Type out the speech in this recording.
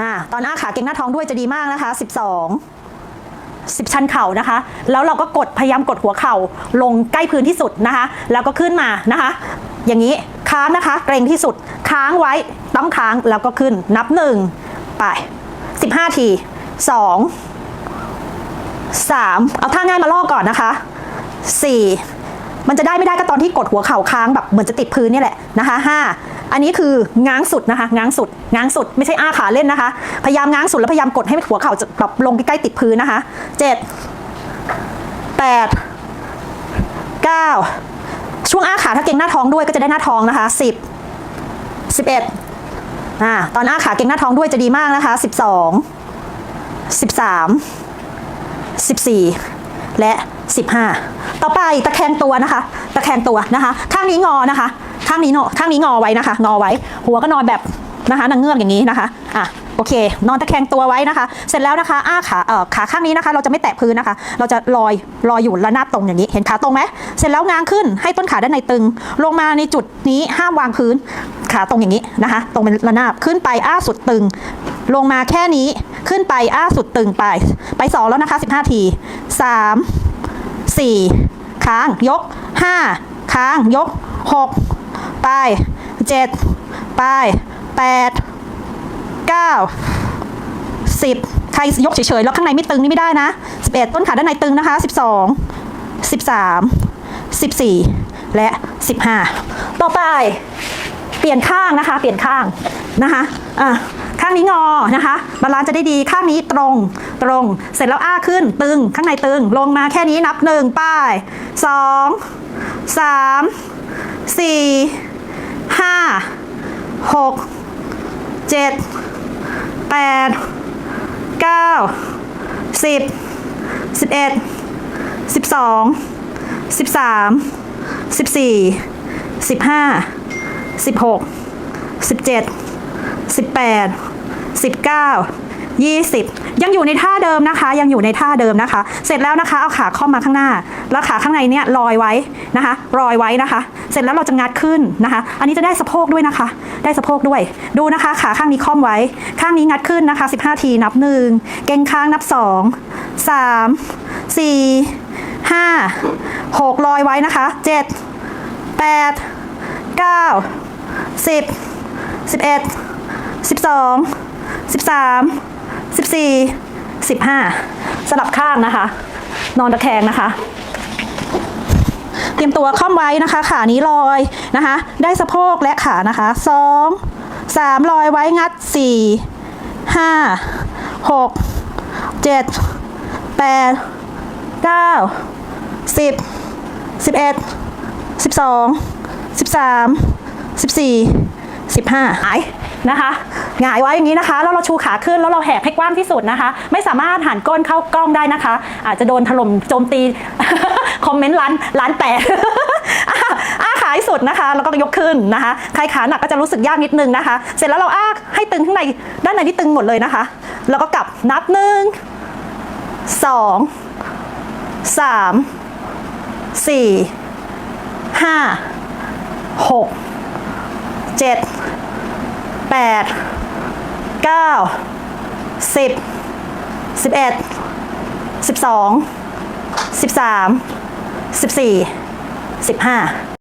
อ่าตอนอ้าขาเก่งหน้าท้องด้วยจะดีมากนะคะ 12 10ชันเข่านะคะ แล้วเราก็กดพยายามกดหัวเข่าลงใกล้พื้นที่สุดนะคะ แล้วก็ขึ้นมานะคะ อย่างนี้ค้างนะคะ เกรงที่สุดค้างไว้ต้องค้างแล้วก็ขึ้นนับหนึ่งไป15ที2 3เอาท่าง่ายมาลอกก่อนนะคะ4มันจะได้ไม่ได้ก็ตอนที่กดหัวเข่าค้างแบบเหมือนจะติดพื้นนี่แหละนะคะ5 อันนี้คือง้างสุดนะคะ ง้างสุด ง้างสุด ไม่ใช่อ้าขาเล่นนะคะ พยายามง้างสุดแล้วพยายามกดให้หัวเข่าจะแบบลงใกล้ติดพื้นนะคะ7 8 9ช่วงอ้าขาถ้าเก่งหน้าท้องด้วยก็จะได้หน้าท้องนะคะ10 11อ่าตอนอ้าขาเก่งหน้าท้องด้วยจะดีมากนะคะ12 13 14และ15ต่อไปตะแคงตัวนะคะ ตะแคงตัวนะคะ ข้างนี้งอนะคะ ข้างนี้เนาะข้างนี้งอไว้นะคะ งอไว้ หัวก็นอนแบบนะคะนางเงือกอย่างนี้นะคะอะโอเค นอนตะแคงตัวไว้นะคะ เสร็จแล้วนะคะ อ้าขาเอ่อขาข้างนี้นะคะ เราจะไม่แตะพื้นนะคะ เราจะลอยลอยอยู่ระนาบตรงอย่างนี้ เห็นขาตรงไหมเสร็จแล้วง้างขึ้นให้ต้นขาด้านในตึง ลงมาในจุดนี้ห้ามวางพื้น ขาตรงอย่างนี้นะคะ ตรงเป็นระนาบขึ้นไปอ้าสุดตึง ลงมาแค่นี้ขึ้นไปอ้าสุดตึงไป ไปสองแล้วนะคะ 15 ทีสามสี่ค้างยกห้าค้างยกหก ไปเจ็ดไปแปดเก้าสิบใครยกเฉยๆ แล้วข้างในไม่ตึงนี่ไม่ได้นะสิบเอ็ดต้นขาด้านในตึงนะคะสิบสองสิบสามสิบสี่และสิบห้าต่อไป เปลี่ยนข้างนะคะ เปลี่ยนข้างนะคะอะข้างนี้งอนะคะ บาลานซ์จะได้ดีข้างนี้ตรงตรง เสร็จแล้วอ้าขึ้นตึงข้างในตึงลงมาแค่นี้นับหนึ่งป้ายสองสามสี่ ห้าหกเจ็ดแปดเก้าสิบสิบเอ็ดสิบสองสิบสามสิบสี่สิบห้าสิบหกสิบเจ็ดสิบแปดสิบเก้า ยี่สิบยังอยู่ในท่าเดิมนะคะ ยังอยู่ในท่าเดิมนะคะ เสร็จแล้วนะคะเอาขาข้ามาข้างหน้า แล้วขาข้างในเนี่ยลอยไว้นะคะลอยไว้นะคะ เสร็จแล้วเราจะงัดขึ้นนะคะ อันนี้จะได้สะโพกด้วยนะคะ ได้สะโพกด้วย ดูนะคะ ขาข้างนี้ค่อมไว้ ข้างนี้งัดขึ้นนะคะ 15 ทีนับหนึ่งเก่งค้างนับสองสามสี่ห้าหกลอยไว้นะคะเจ็ดแปดเก้าสิบสี่สิบห้าสลับข้างนะคะ นอนตะแคงนะคะ เตรียมตัวค่อมไว้นะคะ ขานี้ลอยนะคะ ได้สะโพกและขานะคะสองสามลอยไว้งัดสี่ห้าหกเจ็ดแปดเก้าสิบห้าหงายนะคะหงายไว้อย่างนี้นะคะ แล้วเราชูขาขึ้นแล้วเราแหกให้กว้างที่สุดนะคะ ไม่สามารถหันก้นเข้ากล้องได้นะคะ อาจจะโดนถล่มโจมตี คอมเมนต์ร้านร้านแตกอ้าขาให้สุดนะคะ แล้วก็ยกขึ้นนะคะ ใครขาหนักก็จะรู้สึกยากนิดนึงนะคะ เสร็จแล้วเราอ้าให้ตึงข้างในด้านในที่ตึงหมดเลยนะคะ แล้วก็กลับนับหนึ่งสองสามสี่ห้าหกเจ็ด แปดเก้าสิบสิบเอ็ดสิบสองสิบสามสิบสี่สิบห้า